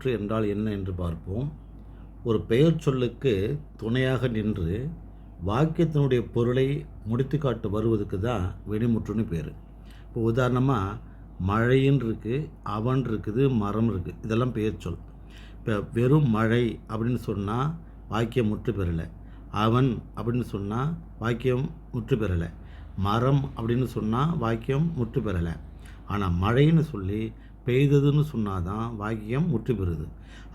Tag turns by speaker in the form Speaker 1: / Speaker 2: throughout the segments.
Speaker 1: வினைமுற்று என்றால் என்ன என்று பார்ப்போம். ஒரு பெயர் சொல்லுக்கு துணையாக நின்று வாக்கியத்தினுடைய பொருளை முடித்து காட்டு வருவதுக்கு தான் வெடிமுற்றுன்னு பேர். இப்போ உதாரணமாக மழைன்னு இருக்குது அவன் இருக்குது மரம் இருக்குது இதெல்லாம் பெயர் சொல். இப்போ வெறும் மழை அப்படின்னு சொன்னால் வாக்கியம் முற்று பெறலை. அவன் அப்படின்னு சொன்னால் வாக்கியம் முற்று பெறலை. மரம் அப்படின்னு சொன்னால் வாக்கியம் முற்று பெறலை. ஆனால் மழைன்னு சொல்லி பெய்ததுன்னு சொன்னால் தான் வாக்கியம் முற்று பெறுது.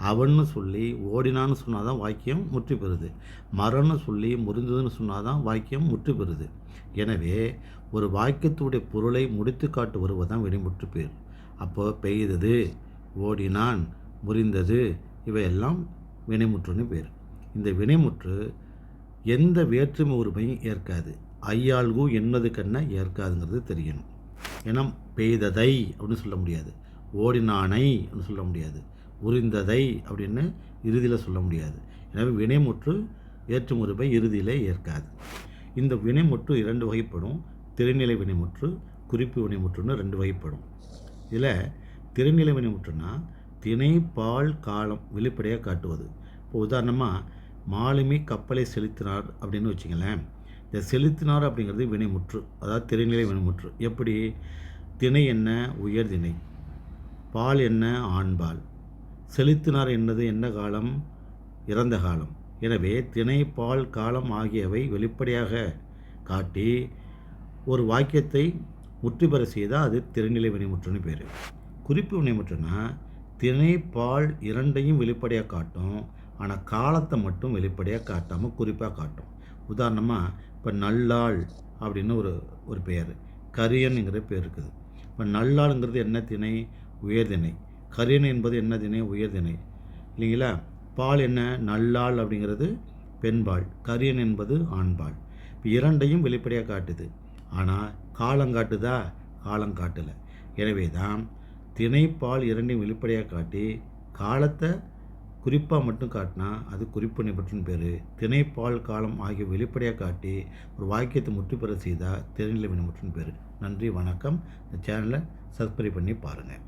Speaker 1: அவன்னு சொல்லி ஓடினான்னு சொன்னால் தான் வாக்கியம் முற்றி பெறுது. மரம்னு சொல்லி முறிந்ததுன்னு சொன்னால் தான் வாக்கியம் முற்றி பெறுது. எனவே ஒரு வாக்கியத்துடைய பொருளை முடித்து காட்டு வருவதுதான் வினைமுற்று பேர். அப்போ பெய்தது ஓடினான் முறிந்தது இவையெல்லாம் வினைமுற்றுன்னு பேர். இந்த வினைமுற்று எந்த வேற்றுமை உரிமையும் ஏற்காது. ஐயாள்கு என்னது கண்ண ஏற்காதுங்கிறது தெரியணும். ஏன்னா பெய்ததை அப்படின்னு சொல்ல முடியாது. ஓடினானை அப்படின்னு சொல்ல முடியாது. உரிந்ததை அப்படின்னு இறுதியில் சொல்ல முடியாது. எனவே வினைமுற்று ஏற்றுமுறுப்பை இறுதியில் ஏற்காது. இந்த வினைமுற்று இரண்டு வகைப்படும். திருநிலை வினைமுற்று குறிப்பு வினைமுற்றுன்னு ரெண்டு வகைப்படும். இதில் திருநிலை வினைமுற்றுனா திணை பால் காலம் வெளிப்படையாக காட்டுவது. இப்போ உதாரணமாக மாலுமி கப்பலை செலுத்தினார் அப்படின்னு வச்சுங்களேன் இந்த செலுத்தினார் அப்படிங்கிறது வினைமுற்று அதாவது திருநிலை வினைமுற்று. எப்படி? திணை என்ன? உயர் திணை பால் என்ன? ஆண்பால். செலுத்தினார் என்னது? என்ன காலம்? இறந்த காலம். எனவே திணை பால் காலம் ஆகியவை வெளிப்படையாக காட்டி ஒரு வாக்கியத்தை முற்று பெற செய்தால் அது திருநிலை வினைமுற்றுன்னு பேர். குறிப்பு வினைமுற்றுனா திணை பால் இரண்டையும் வெளிப்படையாக காட்டும் ஆனால் காலத்தை மட்டும் வெளிப்படையாக காட்டாமல் குறிப்பாக காட்டும். உதாரணமாக இப்போ நல்லாள் அப்படின்னு ஒரு ஒரு பெயர். கரியனுங்கிற பேர் இருக்குது. இப்போ நல்லாளுங்கிறது என்ன திணை உயர்திணை. கரியன் என்பது என்ன திணை? உயர்திணை. இல்லைங்களா? பால் என்ன? நல்லாள் அப்படிங்கிறது பெண்பால். கரியன் என்பது ஆண்பால். இப்போ இரண்டையும் வெளிப்படையாக காட்டுது. ஆனால் காலம் காட்டுதா? காலம் காட்டலை. எனவே தான் திணைப்பால் இரண்டையும் வெளிப்படையாக காட்டி காலத்தை குறிப்பாக மட்டும் காட்டினா அது குறிப்பு நிபற்றுன்னு பேர். திணைப்பால் காலம் ஆகிய வெளிப்படையாக காட்டி ஒரு வாக்கியத்தை முற்று பெற செய்தால் திறநிலை வினைமுற்றுன்னு பேர். நன்றி வணக்கம். இந்த சேனலை சப்ஸ்கிரைப் பண்ணி பாருங்கள்